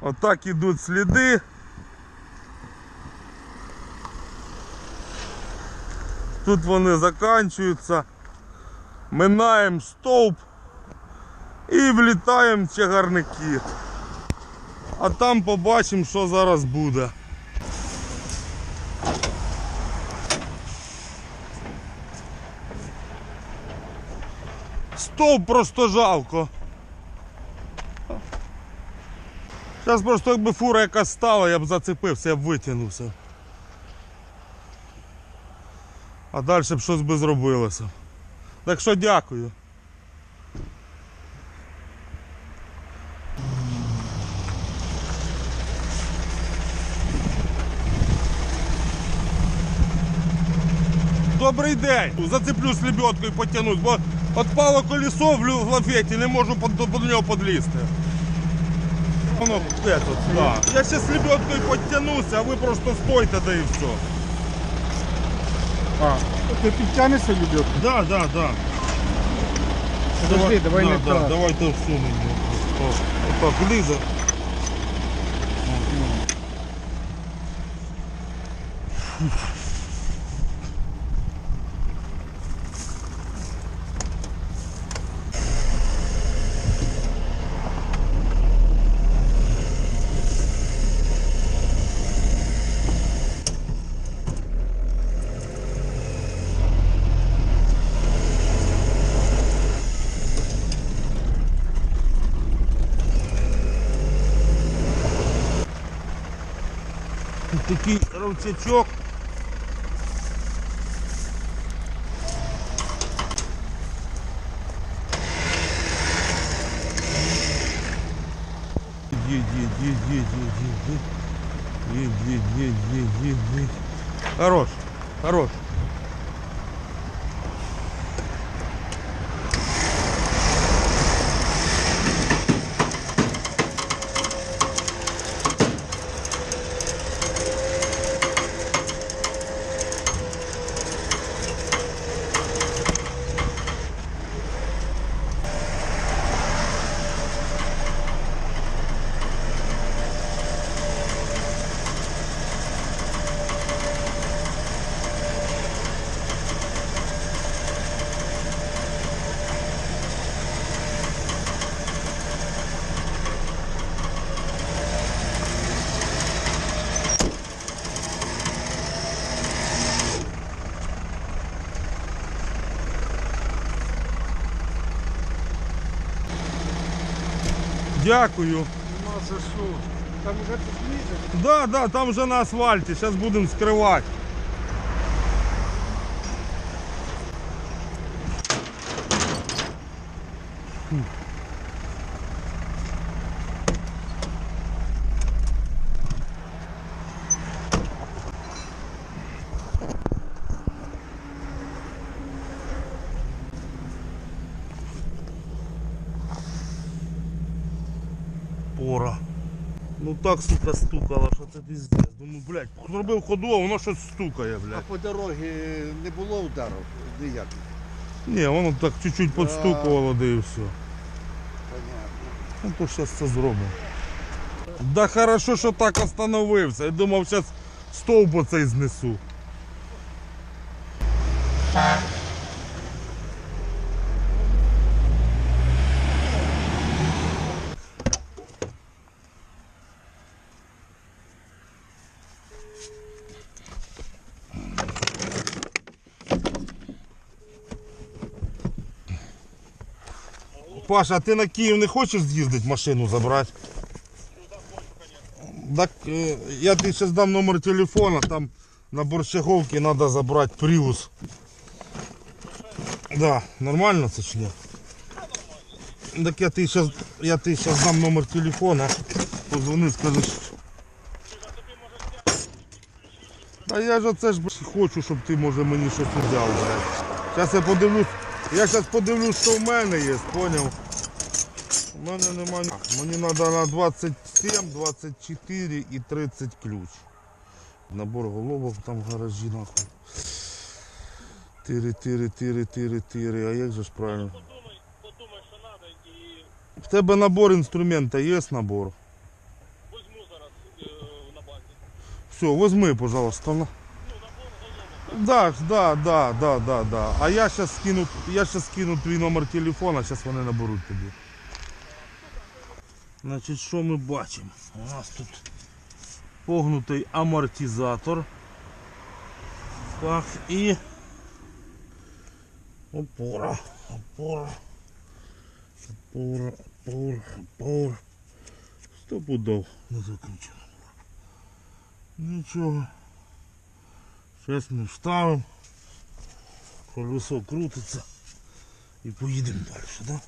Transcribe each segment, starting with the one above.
Отак ідуть сліди. Тут вони закінчуються. Минаємо стовп і влітаємо в чагарники. А там побачимо, що зараз буде. Стовп просто жалко. Зараз просто якби фура яка стала, я б зацепився, я б витягнувся. А далі б щось би зробилося. Так що дякую. Добрий день. Зацеплю слебедку і потягнусь, бо отпало колесо в лафеті, не можу до нього підлізти оно этот, да. Я сейчас лебедкой подтянусь, а вы просто стойте, да и все. А, ты подтянешься лебедкой? Да, да, да. Подожди, давай, давай да, давай ты всю так, Лиза. Фух. такий ровчачок. Едь, едь, едь, едь, едь. Хорош, хорош. Дякую. Нема за що? Там вже підлізе. Да, да, там вже на асфальті, зараз будемо скривати. Пора. Ну так, сука, стукало, що це піздець. Думаю, блядь, зробив ходу, а воно щось стукає, А блядь. по дорозі не було ударів ніяких. Ні, воно так чуть-чуть подстукувало, да і все. Понятно. Ну то зараз це зробимо. Да хорошо, що так остановився. Я думав, зараз стовп оцей знесу. Паша, а ти на Київ не хочеш з'їздити машину забрати? Так, е, я тобі зараз дам номер телефона, там на Борщаговці треба забрати Prius. Да, нормально це чи ні? Так я тобі зараз, я тобі зараз дам номер телефона, позвони, скажеш. Та я ж оце ж хочу, щоб ти може мені щось взяв. Зараз я подивлюсь, я зараз подивлюсь, що в мене є, поняв? У мене немає. Мені треба на 27, 24 і 30 ключ. Набор головок там в гаражі нахуй. Тири, тири, тири, тири, тири. А як же ж правильно? В тебе набор інструмента є набор? все, возьми, пожалуйста. на. Да, да, да, да, да, да. А я сейчас скину, я сейчас скину твій номер телефона, зараз вони наберуть тобі. Значить, що ми бачимо? У нас тут погнутий амортизатор. Так, і опора, опора, опора, опора, опора. Стопудов не закручено. Нічого. Зараз ми вставимо. Колесо крутиться і поїдемо далі, да?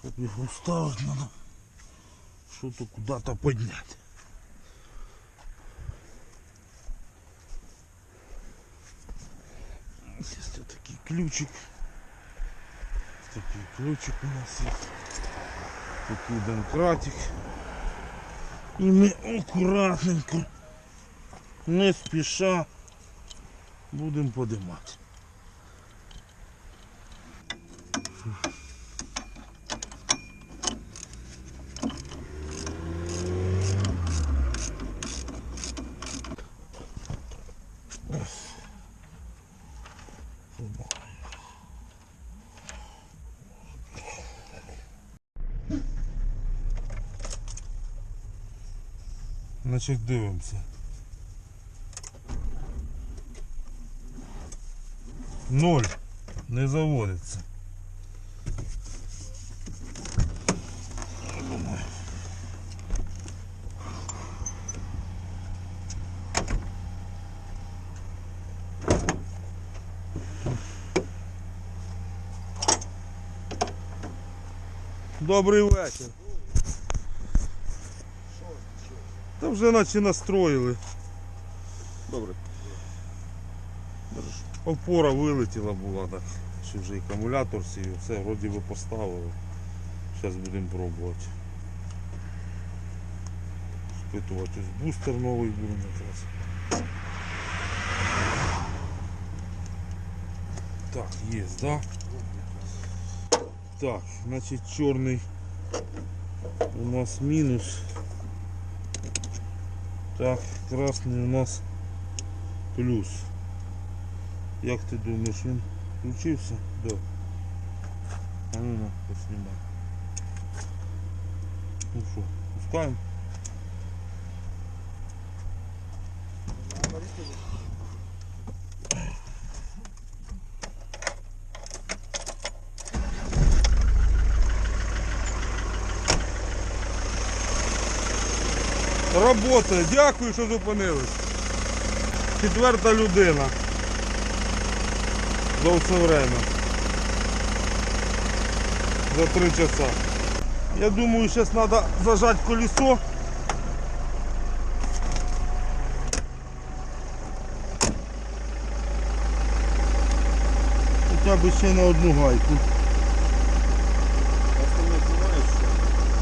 Щоб його вставити, треба що-то куди-то підняти. Есть вот такий ключик. Такий ключик у нас є. Такий домкратик. І ми акуратненько, не спіша будемо подимати. Значить дивимося. Ноль. Не заводиться. Добрий вечір. Та вже наче настроїли. Добре. Опора вилетіла була, так. Чи вже акумулятор сів, все, вроді би поставили. Зараз будемо пробувати. Спитувати ось бустер новий будемо якраз. Так, є, да? Так, значить чорний у нас мінус. Так, красний у нас плюс. Як ти думаєш, він включився? Да. А ну на, поснімай. Ну що, пускаємо? Работає. Дякую, що зупинились. Четверта людина. За все время. За три часа. Я думаю, сейчас надо зажать колесо. Хоча б ще на одну гайку.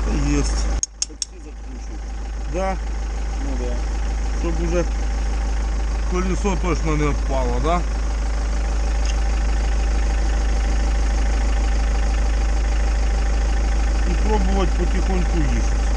Що? Есть. Да? Ну да. Щоб уже колесо точно не впало, да? І пробувати потихоньку їхати.